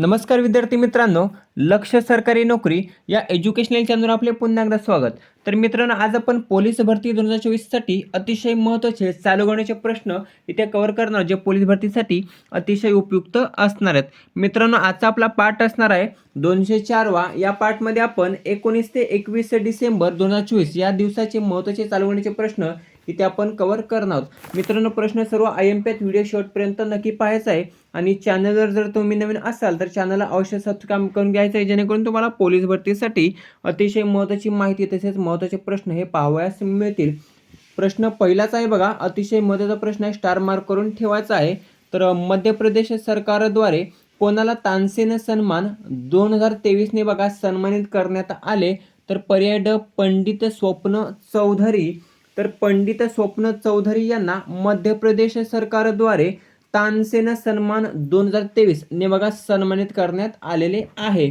नमस्कार विद्यार्थी मित्रांनो लक्ष सरकारी नोकरी या एज्युकेशनल चॅनलवर आपले पुन्हा एकदा स्वागत. तर मित्रांनो आज आपण पोलीस भरती दोन हजार चोवीससाठी अतिशय महत्त्वाचे चालू करण्याचे प्रश्न इथे कव्हर करणार जे पोलीस भरतीसाठी अतिशय उपयुक्त असणार आहेत. मित्रांनो आजचा आपला पाठ असणार आहे दोनशे चारवा या पाठमध्ये आपण एकोणीस ते एकवीस डिसेंबर दोन हजार चोवीस या दिवसाचे महत्त्वाचे चालू करण्याचे प्रश्न तिथे आपण कवर करणार आहोत. मित्रांनो प्रश्न सर्व आय एम पी व्हिडिओ शॉर्टपर्यंत नक्की पाहायचा आहे. आणि चॅनलवर जर तुम्ही नवीन असाल तर चॅनलला अवश्य सबस्क्राईब करून घ्यायचं आहे जेणेकरून तुम्हाला पोलीस भरतीसाठी अतिशय महत्त्वाची माहिती तसेच महत्त्वाचे प्रश्न हे पाहावयास मिळतील. प्रश्न पहिलाच आहे बघा. अतिशय महत्त्वाचा प्रश्न आहे. स्टार मार्क करून ठेवायचा आहे. तर मध्य प्रदेश सरकारद्वारे कोणाला तानसेन सन्मान दोन हजार तेवीसने बघा सन्मानित करण्यात आले. तर पर्याय ड पंडित स्वप्न चौधरी तर पंडित स्वप्न चौधरी यांना मध्य प्रदेश सरकारद्वारे तानसेन सन्मान दोन हजार तेवीस ने बघा सन्मानित करण्यात आलेले आहे.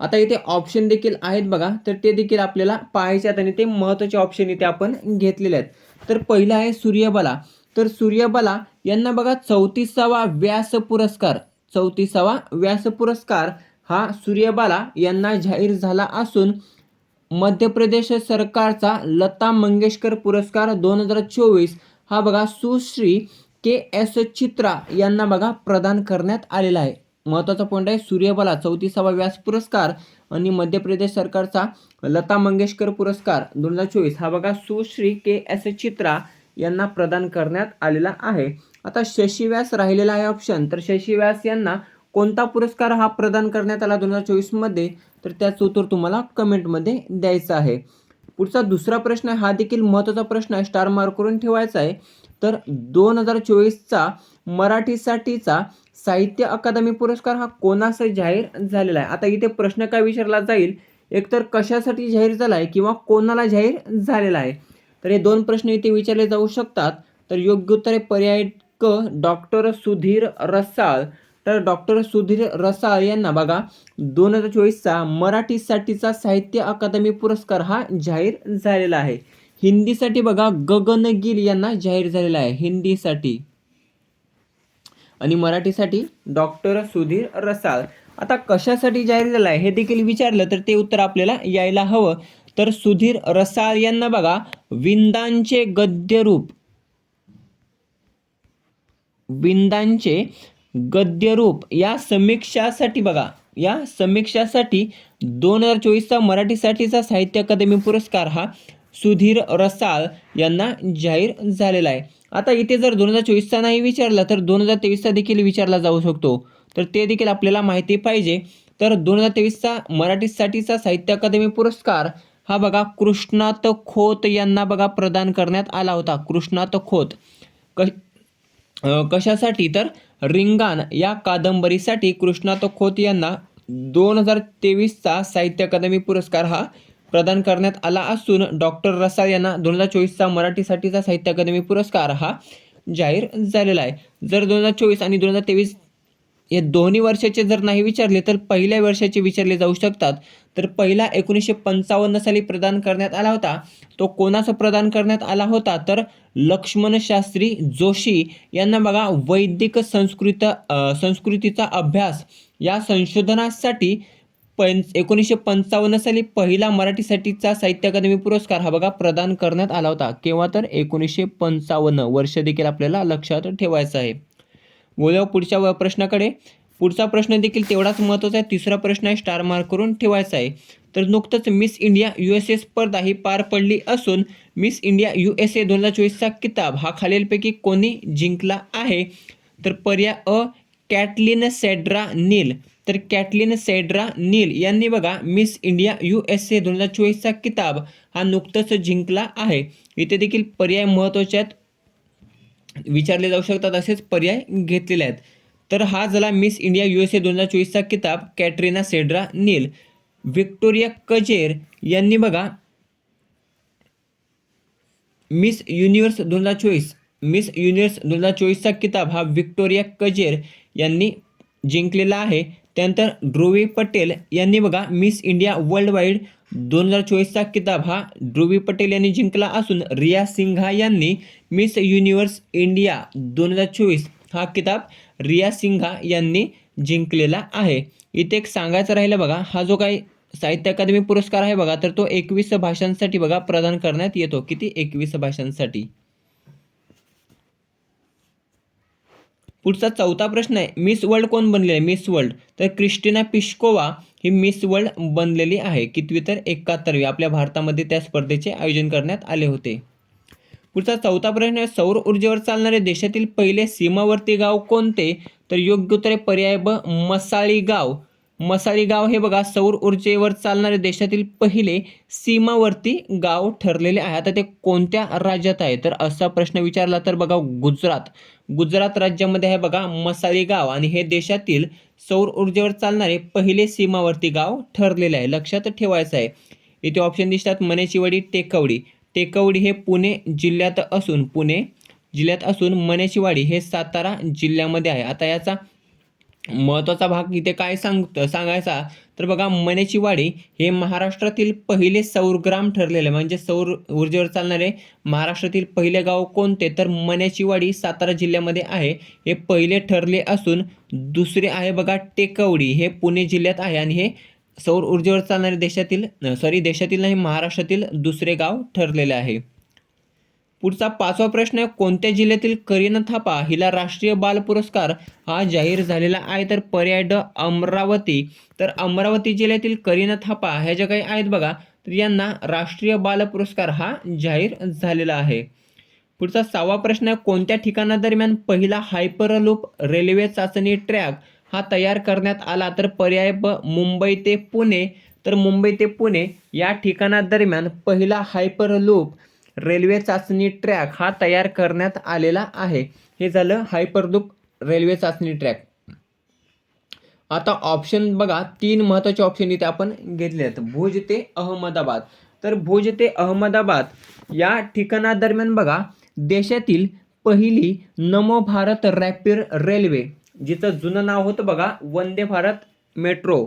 आता इथे ऑप्शन देखील आहेत बघा. तर ते देखील आपल्याला पाहायचे आहेत आणि ते महत्त्वाचे ऑप्शन इथे आपण घेतलेले आहेत. तर पहिलं आहे सूर्यबाला. तर सूर्यबला यांना बघा चौतीसावा व्यास पुरस्कार. चौतीसावा व्यास पुरस्कार हा सूर्यबाला यांना जाहीर झाला असून मध्य प्रदेश सरकारचा लता मंगेशकर पुरस्कार दोन हजार चोवीस हा बघा सुश्री के एस चित्रा यांना बघा प्रदान करण्यात आलेला आहे. महत्त्वाचा पॉईंट आहे सूर्यबाला चौतीसावा व्यास पुरस्कार आणि मध्य प्रदेश सरकारचा लता मंगेशकर पुरस्कार दोन हजार चोवीस हा बघा सुश्री के एस चित्रा यांना प्रदान करण्यात आलेला आहे. आता शशी व्यास राहिलेला आहे ऑप्शन तर शशी व्यास यांना कोणता पुरस्कार हा प्रदान करण्यात आला दोन हजार चोवीसमध्ये? तर त्याचं उत्तर तुम्हाला कमेंटमध्ये द्यायचं आहे. पुढचा दुसरा प्रश्न आहे हा देखील महत्त्वाचा प्रश्न आहे स्टार मार्क करून ठेवायचा आहे. तर दोन हजार चोवीसचा मराठीसाठीचा साहित्य अकादमी पुरस्कार हा कोणास जाहीर झालेला आहे? आता इथे प्रश्न काय विचारला जाईल? एकतर कशासाठी जाहीर झाला आहे किंवा कोणाला जाहीर झालेला आहे? तर हे दोन प्रश्न इथे विचारले जाऊ शकतात. तर योग्य उत्तर आहे पर्याय क डॉक्टर सुधीर रसाळ तर डॉक्टर सुधीर रसाळ यांना बघा दोन हजार चोवीसचा मराठीसाठीचा साहित्य अकादमी पुरस्कार हा जाहीर झालेला आहे. हिंदीसाठी बघा गगन गिल यांना जाहीर झालेला आहे हिंदीसाठी. आणि मराठीसाठी डॉक्टर सुधीर रसाळ. आता कशासाठी जाहीर झाला आहे हे देखील विचारलं तर ते उत्तर आपल्याला यायला हवं. तर सुधीर रसाळ यांना बघा विंदांचे गद्यरूप. विंदांचे गद्यरूप या समीक्षासाठी बघा. या समीक्षासाठी दोन हजार चोवीसचा मराठीसाठीचा साहित्य अकादमी पुरस्कार हा सुधीर रसाळ यांना जाहीर झालेला आहे. आता इथे जर दोन हजार चोवीसचा नाही विचारला तर दोन हजार तेवीसचा देखील विचारला जाऊ शकतो. तर ते देखील आपल्याला माहिती पाहिजे. तर दोन हजार तेवीसचा मराठीसाठीचा साहित्य अकादमी पुरस्कार हा बघा कृष्णात खोत यांना बघा प्रदान करण्यात आला होता. कृष्णात खोत. क कशासाठी? तर रिंगाण या कादंबरीसाठी कृष्णात खोत यांना दोन हजार तेवीसचा साहित्य अकादमी पुरस्कार हा प्रदान करण्यात आला असून डॉक्टर रसाळ यांना दोन हजार चोवीसचा मराठीसाठीचा साहित्य अकादमी पुरस्कार हा जाहीर झालेला आहे. जर दोन हजार चोवीस आणि दोन हजार तेवीस या दोन्ही वर्षाचे जर नाही विचारले तर पहिल्या वर्षाचे विचारले जाऊ शकतात. तर पहिला एकोणीसशे पंचावन्न साली प्रदान करण्यात आला होता. तो कोणाचा प्रदान करण्यात आला होता? तर लक्ष्मण शास्त्री जोशी यांना बघा वैदिक संस्कृत संस्कृतीचा अभ्यास या संशोधनासाठी पं एकोणीसशे पंचावन्न साली पहिला मराठीसाठीचा साहित्य अकादमी पुरस्कार हा बघा प्रदान करण्यात आला होता. केव्हा तर एकोणीसशे पंचावन्न वर्ष देखील आपल्याला लक्षात ठेवायचं आहे. बोलूया पुढच्या व- प्रश्नाकडे? पुढचा प्रश्न देखील तेवढाच महत्त्वाचा आहे. तिसरा प्रश्न आहे स्टार मार्क करून ठेवायचा आहे. तर नुकतंच Miss India U S A स्पर्धा ही पार पडली असून Miss India U S A दोन हजार चोवीसचा किताब हा खालीलपैकी कोणी जिंकला आहे? तर पर्याय अ कॅटलिन सेड्रा नील. तर कॅटलिन सेड्रा नील यांनी बघा Miss India U S A दोन हजार चोवीसचा किताब हा नुकतंच जिंकला आहे. इथे देखील पर्याय महत्त्वाचे आहेत. विचारले जाऊ शकतात असेच पर्याय घेतलेले आहेत. तर हा झाला Miss India U S A दोन हजार चोवीसचा किताब Katrina Sedra Neil. Victoria Kjaer यांनी बघा मिस युनिव्हर्स दोन हजार चोवीस मिस युनिव्हर्स दोन हजार चोवीसचा किताब हा व्हिक्टोरिया कजेर यांनी जिंकलेला आहे. त्यानंतर ध्रुवी पटेल यांनी बघा मिस इंडिया वर्ल्ड वाईड दोन हजार चोवीसचा किताब हा ध्रुवी पटेल यांनी जिंकला असून रिया सिंघा यांनी मिस युनिव्हर्स इंडिया दोन हजार चोवीस हा किताब रिया सिंघा यांनी जिंकलेला आहे. इथे एक सांगायचं राहिलं बघा हा जो काही साहित्य अकादमी पुरस्कार आहे बघा तर तो एकवीस भाषांसाठी बघा प्रदान करण्यात येतो. किती? एकवीस भाषांसाठी. पुढचा चौथा प्रश्न आहे मिस वर्ल्ड कोण बनलेली आहे? Miss World. तर क्रिस्टिना पिश्कोवा ही मिस वर्ल्ड बनलेली आहे. कितवी तर एकाहत्तरवी. आपल्या भारतामध्ये त्या स्पर्धेचे आयोजन करण्यात आले होते. पुढचा चौथा प्रश्न आहे सौर ऊर्जेवर चालणारे देशातील पहिले सीमावर्ती गाव कोणते? तर योग्य उत्तर पर्याय ब मसाळी गाव. मसाळी गाव हे बघा सौर ऊर्जेवर चालणारे देशातील पहिले सीमावर्ती गाव ठरलेले आहे. आता ते कोणत्या राज्यात आहे? तर असा प्रश्न विचारला तर बघा गुजरात. गुजरात राज्यामध्ये आहे बघा मसाळी गाव. आणि हे देशातील सौर ऊर्जेवर चालणारे पहिले सीमावर्ती गाव ठरलेले आहे. लक्षात ठेवायचं आहे. इथे ऑप्शन दिसतात मनेचीवाडी टेकवडी. टेकवडी हे पुणे जिल्ह्यात असून पुणे जिल्ह्यात असून मनेशिवाडी हे सातारा जिल्ह्यामध्ये आहे. आता याचा महत्त्वाचा भाग इथे काय सांग सांगायचा? तर बघा मनेचीवाडी हे महाराष्ट्रातील पहिले सौरग्राम ठरलेले म्हणजे सौर ऊर्जेवर चालणारे महाराष्ट्रातील पहिले गाव कोणते? तर मनेचीवाडी सातारा जिल्ह्यामध्ये आहे. हे पहिले ठरले असून दुसरे आहे बघा टेकवडी. हे पुणे जिल्ह्यात आहे आणि हे सौर ऊर्जेवर चालणारे देशातील सॉरी देशातील नाही महाराष्ट्रातील दुसरे गाव ठरलेले आहे. पुढचा पाचवा प्रश्न आहे कोणत्या जिल्ह्यातील करीना थापा हिला राष्ट्रीय बाल पुरस्कार हा जाहीर झालेला आहे? तर पर्याय ड अमरावती. तर अमरावती जिल्ह्यातील करीना थापा ह्या ज्या काही आहेत बघा तर यांना राष्ट्रीय बाल पुरस्कार हा जाहीर झालेला आहे. पुढचा सहावा प्रश्न आहे कोणत्या ठिकाणादरम्यान पहिला हायपरलूप रेल्वे चाचणी ट्रॅक हा तयार करण्यात आला? तर पर्याय ब मुंबई ते पुणे. तर मुंबई ते पुणे या ठिकाणादरम्यान पहिला हायपरलूप रेल्वे चाचणी ट्रॅक हा तयार करण्यात आलेला आहे. हे झालं हायपरलूप रेल्वे चाचणी ट्रॅक. आता ऑप्शन बघा तीन महत्त्वाचे ऑप्शन इथे आपण घेतले आहेत. भुज ते अहमदाबाद. तर भुज ते अहमदाबाद या ठिकाणादरम्यान बघा देशातील पहिली नमो भारत रॅपिड रेल्वे जिचं जुनं नाव होतं बघा वंदे भारत मेट्रो.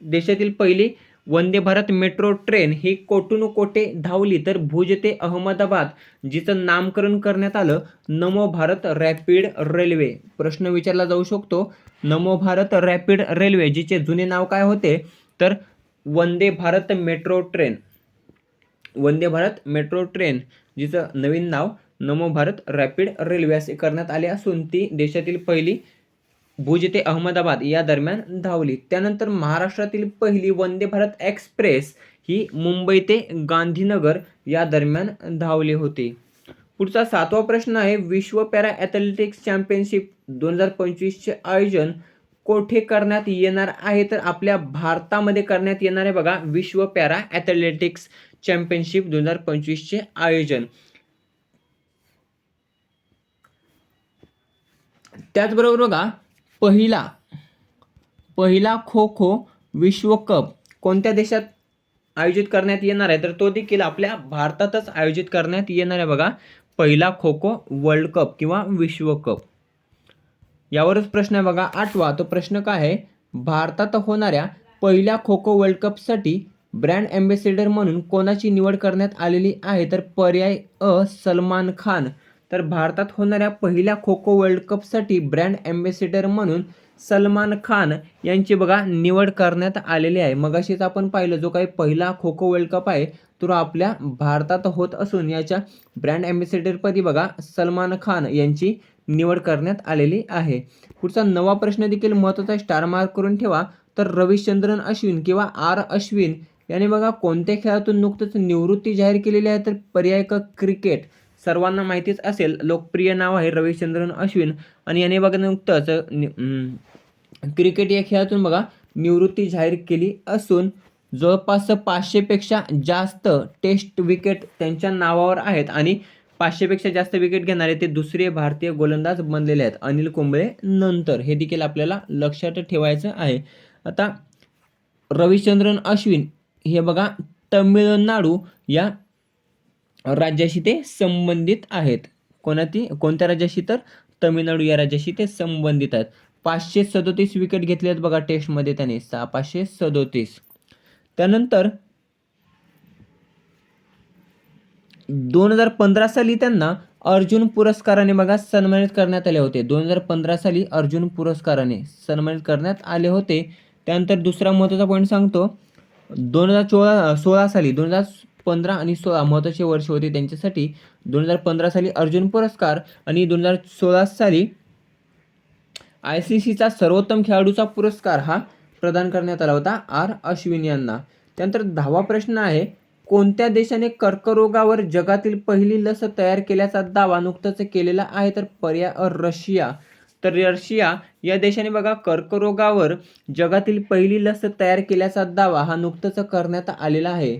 देशातील पहिली वंदे भारत मेट्रो ट्रेन ही कोटून कोटे धावली तर भुज ते अहमदाबाद जिचं नामकरण करण्यात आलं नमो भारत रॅपिड रेल्वे. प्रश्न विचारला जाऊ शकतो नमो भारत रॅपिड रेल्वे जिचे जुने नाव काय होते? तर Vande Bharat metro train. Vande Bharat metro train जिचं नवीन नाव नमो भारत रॅपिड रेल्वे असे करण्यात आले असून ती देशातील पहिली भुज ते अहमदाबाद या दरम्यान धावली. त्यानंतर महाराष्ट्रातील पहिली वंदे भारत एक्सप्रेस ही मुंबई ते गांधीनगर या दरम्यान धावली होती. पुढचा सातवा प्रश्न आहे विश्व पॅरा ॲथलेटिक्स चॅम्पियनशिप दोन हजार पंचवीसचे आयोजन कोठे करण्यात येणार आहे? तर आपल्या भारतामध्ये करण्यात येणार आहे बघा विश्व पॅरा ॲथलेटिक्स चॅम्पियनशिप दोन हजार पंचवीसचे आयोजन. त्याचबरोबर बघा पहिला पहिला खो खो विश्वकप कोणत्या देशात आयोजित करण्यात येणार आहे? तर तो देखील आपल्या भारतातच आयोजित करण्यात येणार आहे बघा. पहिला खो खो वर्ल्ड कप किंवा विश्वकप यावरच प्रश्न आहे बघा. आठवा तो प्रश्न काय आहे? भारतात होणाऱ्या पहिल्या खो खो वर्ल्ड कपसाठी ब्रँड अँबॅसेडर म्हणून कोणाची निवड करण्यात आलेली आहे? तर पर्याय अ सलमान खान. तर भारतात होणाऱ्या पहिल्या खो खो वर्ल्ड कपसाठी ब्रँड ॲम्बेसिडर म्हणून सलमान खान यांची बघा निवड करण्यात आलेली आहे. मगाशीच आपण पाहिलं जो काही पहिला खो खो वर्ल्ड कप आहे तो आपल्या भारतात होत असून याच्या ब्रँड ॲम्बेसिडरपदी बघा सलमान खान यांची निवड करण्यात आलेली आहे. पुढचा नवा प्रश्न देखील महत्त्वाचा स्टार मार्क करून ठेवा. तर रविचंद्रन अश्विन किंवा आर अश्विन याने बघा कोणत्या खेळातून नुकतंच निवृत्ती जाहीर केलेली आहे? तर पर्याय क क्रिकेट. सर्वांना माहितीच असेल लोकप्रिय नाव आहे रविचंद्रन अश्विन. आणि याने बघा नुकतंच क्रिकेट या खेळातून बघा निवृत्ती जाहीर केली असून जवळपास पाचशेपेक्षा जास्त टेस्ट विकेट त्यांच्या नावावर आहेत. आणि पाचशेपेक्षा जास्त विकेट घेणारे ते दुसरे भारतीय गोलंदाज बनलेले आहेत अनिल कुंबळे नंतर. हे देखील आपल्याला लक्षात ठेवायचं आहे. आता रविचंद्रन अश्विन हे बघा तमिळनाडू या राज्याशी ते संबंधित आहेत. कोणाती? कोणत्या राज्याशी तर? तमिळनाडू या राज्याशी ते संबंधित आहेत. पाचशे सदोतीस विकेट घेतले आहेत बघा टेस्टमध्ये त्याने. सहा पाचशे सदोतीस. त्यानंतर दोन हजार पंधरा साली त्यांना अर्जुन पुरस्काराने बघा सन्मानित करण्यात आले होते. दोन हजार पंधरा साली अर्जुन पुरस्काराने सन्मानित करण्यात आले होते. त्यानंतर दुसरा महत्त्वाचा पॉईंट सांगतो. दोन हजार चोळा सोळा साली दोन हजार पंधरा आणि सोळा महत्त्वाचे वर्ष होते त्यांच्यासाठी. दोन हजार पंधरा साली अर्जुन पुरस्कार आणि दोन हजार सोळा साली आय सी सीचा सर्वोत्तम खेळाडूचा पुरस्कार हा प्रदान करण्यात आला होता आर अश्विन यांना. त्यानंतर दहावा प्रश्न आहे कोणत्या देशाने कर्करोगावर जगातील पहिली लस तयार केल्याचा दावा नुकताच केलेला आहे? तर पर्याय रशिया. तर रशिया या देशाने बघा कर्करोगावर जगातील पहिली लस तयार केल्याचा दावा हा नुकताच करण्यात आलेला आहे.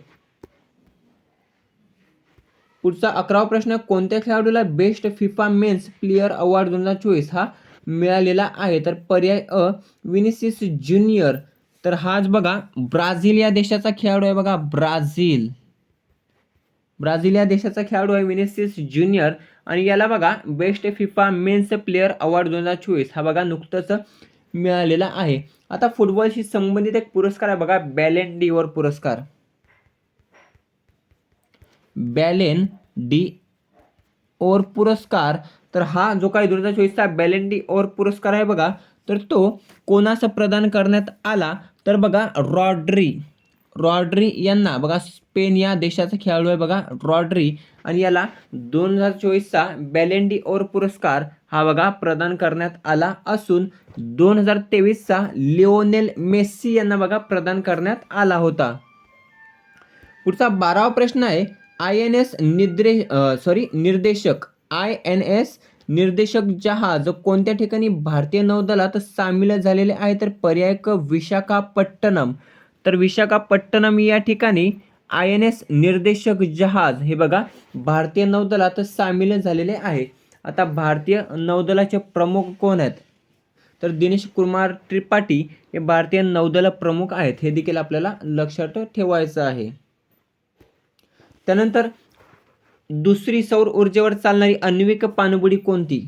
पुढचा अकरावा प्रश्न कोणत्या खेळाडूला best FIFA men's player award दोन हजार चोवीस हा मिळालेला आहे? तर पर्याय अ विनिसिस ज्युनियर तर हाच बघा ब्राझील या देशाचा खेळाडू आहे बघा ब्राझील. ब्राझील या देशाचा खेळाडू आहे विनिसिस ज्युनियर आणि याला बघा best FIFA men's player award दोन हजार चोवीस हा बघा नुकतंच मिळालेला आहे. आता फुटबॉलशी संबंधित एक पुरस्कार आहे बघा बॅलेंडीवर पुरस्कार. बॅलेन डी ओर पुरस्कार. तर हा जो काही दोन हजार चोवीसचा बॅलेन डी ओर पुरस्कार आहे बघा तर तो कोणाचा प्रदान करण्यात आला? तर बघा रॉड्री. रॉड्री यांना बघा स्पेन या देशाचा खेळाडू आहे बघा रॉड्री. आणि याला दोन हजार चोवीसचा बॅलेन डी ओर पुरस्कार हा बघा प्रदान करण्यात आला असून दोन हजार तेवीसचा लिओनेल मेस्सी यांना बघा प्रदान करण्यात आला होता. पुढचा बारावा प्रश्न आहे आय एन एस निद्रे सॉरी निर्देशक. आय एन एस निर्देशक जहाज कोणत्या ठिकाणी भारतीय नौदलात सामील झालेले आहे तर पर्याय क विशाखापट्टणम. तर विशाखापट्टणम या ठिकाणी आय एन एस निर्देशक जहाज हे बघा भारतीय नौदलात सामील झालेले आहे. आता भारतीय नौदलाचे प्रमुख कोण आहेत? तर दिनेश कुमार त्रिपाठी हे भारतीय नौदल प्रमुख आहेत हे देखील आपल्याला लक्षात ठेवायचं आहे. त्यानंतर दुसरी सौर ऊर्जेवर चालणारी अन्विक पाणबुडी कोणती?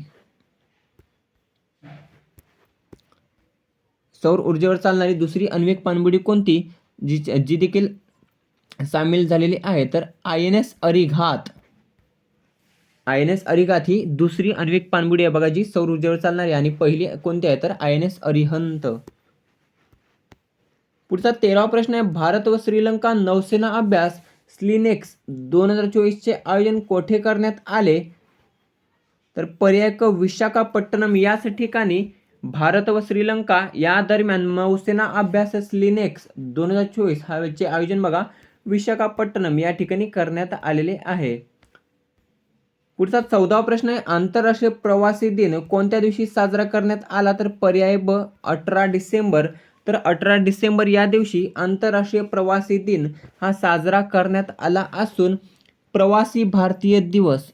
सौर ऊर्जेवर चालणारी दुसरी अन्विक पाणबुडी कोणती? जी जी देखील सामील झालेली आहे. तर I N S Arighaat. I N S Arighaat ही दुसरी अन्विक पाणबुडी आहे. बघा जी सौर ऊर्जेवर चालणारी आणि पहिली कोणती आहे? तर आय एन एस अरिहंत. पुढचा तेरावा प्रश्न आहे. भारत व श्रीलंका नौसेना अभ्यास स्लिनेक्स दोन हजार चोवीसचे आयोजन कोठे करण्यात आले? तर पर्याय क विशाखापट्टणम याच ठिकाणी भारत व श्रीलंका या दरम्यान नौसेना अभ्यास स्लिनेक्स दोन हजार चोवीस हवेचे आयोजन बघा विशाखापट्टणम या ठिकाणी करण्यात आलेले आहे. पुढचा चौदावा प्रश्न आहे आंतरराष्ट्रीय प्रवासी दिन कोणत्या दिवशी साजरा करण्यात आला? तर पर्याय ब अठरा डिसेंबर तर अठरा डिसेंबर या दिवशी आंतरराष्ट्रीय प्रवासी दिन हा साजरा करण्यात आला असून प्रवासी भारतीय दिवस.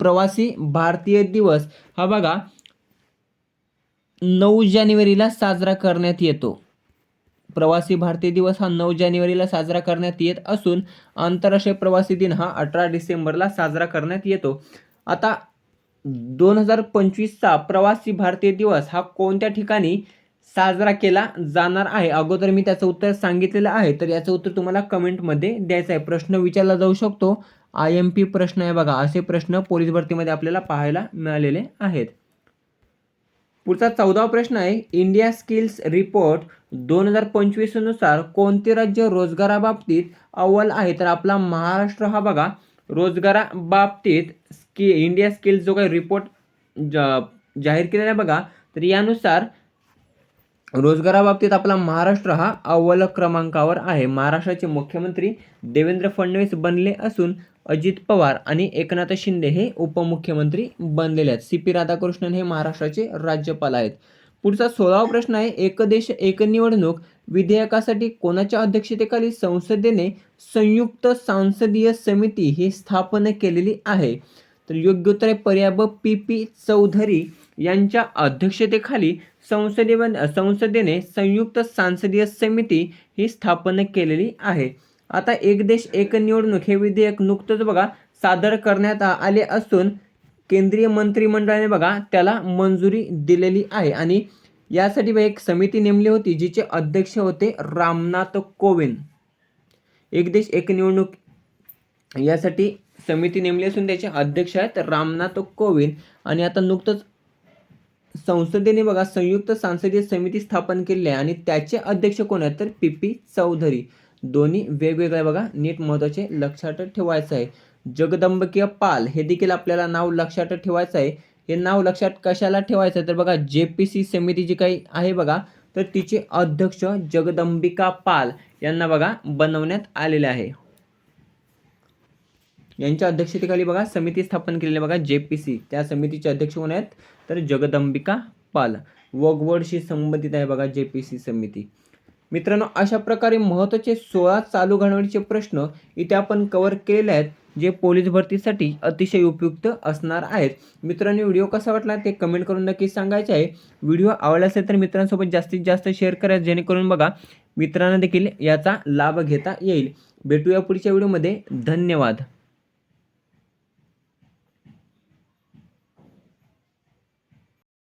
प्रवासी भारतीय दिवस हा बघा नऊ जानेवारीला साजरा करण्यात येतो. प्रवासी भारतीय दिवस हा नऊ जानेवारीला साजरा करण्यात येत असून आंतरराष्ट्रीय प्रवासी दिन हा अठरा डिसेंबरला साजरा करण्यात येतो. आता दोन हजार पंचवीसचा प्रवासी भारतीय दिवस हा कोणत्या ठिकाणी साजरा केला जाणार आहे? अगोदर मी त्याचं उत्तर सांगितलेलं आहे तर याचं उत्तर तुम्हाला कमेंटमध्ये द्यायचं आहे. प्रश्न विचारला जाऊ शकतो. आय एम पी प्रश्न आहे बघा असे प्रश्न पोलीस भरतीमध्ये आपल्याला पाहायला मिळालेले आहेत. पुढचा चौदावा प्रश्न आहे इंडिया स्किल्स रिपोर्ट दोन हजार पंचवीसनुसार कोणते राज्य रोजगाराबाबतीत अव्वल आहे? तर आपला महाराष्ट्र हा बघा रोजगाराबाबतीत स्की इंडिया स्किल्स जो काही रिपोर्ट जा जाहीर केलेला आहे बघा तर यानुसार रोजगाराबाबतीत आपला महाराष्ट्र हा अव्वल क्रमांकावर आहे. महाराष्ट्राचे मुख्यमंत्री देवेंद्र फडणवीस बनले असून अजित पवार आणि एकनाथ शिंदे हे उपमुख्यमंत्री बनलेले आहेत. सी पी राधाकृष्णन हे महाराष्ट्राचे राज्यपाल आहेत. पुढचा सोळावा प्रश्न आहे एक देश एक निवडणूक विधेयकासाठी कोणाच्या अध्यक्षतेखाली संसदेने संयुक्त संसदीय समिती ही स्थापन केलेली आहे? तर योग्य उत्तर आहे पर्याय ब पी पी चौधरी यांच्या अध्यक्षतेखाली संसदे संसदेने संयुक्त संसदीय समिती ही स्थापन केलेली आहे. आता एक देश एक निवडणूक हे विधेयक नुकतंच बघा सादर करण्यात आले असून केंद्रीय मंत्रिमंडळाने बघा त्याला मंजुरी दिलेली आहे. आणि यासाठी एक समिती नेमली होती जिचे अध्यक्ष होते रामनाथ कोविंद. एक देश एक निवडणूक यासाठी समिती नेमली असून त्याचे अध्यक्ष आहेत रामनाथ कोविंद. आणि आता नुकतंच संसदेने बघा संयुक्त सांसदीय समिती स्थापन केली आहे. आणि त्याचे अध्यक्ष कोण आहेत तर पी पी चौधरी. दोन्ही वेगवेगळे बघा नीट महत्त्वाचे लक्षात ठेवायचं आहे. जगदंबकीय पाल हे देखील आपल्याला नाव लक्षात ठेवायचं आहे. हे नाव लक्षात कशाला ठेवायचं आहे? तर बघा जे पी सी समिती जी काही आहे बघा तर तिचे अध्यक्ष जगदंबिका पाल यांना बघा बनवण्यात आलेले आहे. यांच्या अध्यक्षतेखाली बघा समिती स्थापन केलेली बघा जे पी सी. त्या समितीचे अध्यक्ष कोण आहेत? तर जगदंबिका पाल. वगवडशी संबंधित आहे बघा जे पी सी समिती. मित्रांनो अशा प्रकारे महत्त्वाचे सोळा चालू घडवण्याचे प्रश्न इथे आपण कव्हर केलेले आहेत जे पोलीस भरतीसाठी अतिशय उपयुक्त असणार आहेत. मित्रांनो व्हिडिओ कसा वाटला ते कमेंट करून नक्की सांगायचे आहे. व्हिडिओ आवडला असेल तर मित्रांसोबत जास्तीत जास्त शेअर करा जेणेकरून बघा मित्रांना देखील याचा लाभ घेता येईल. भेटूया पुढच्या व्हिडिओमध्ये. धन्यवाद.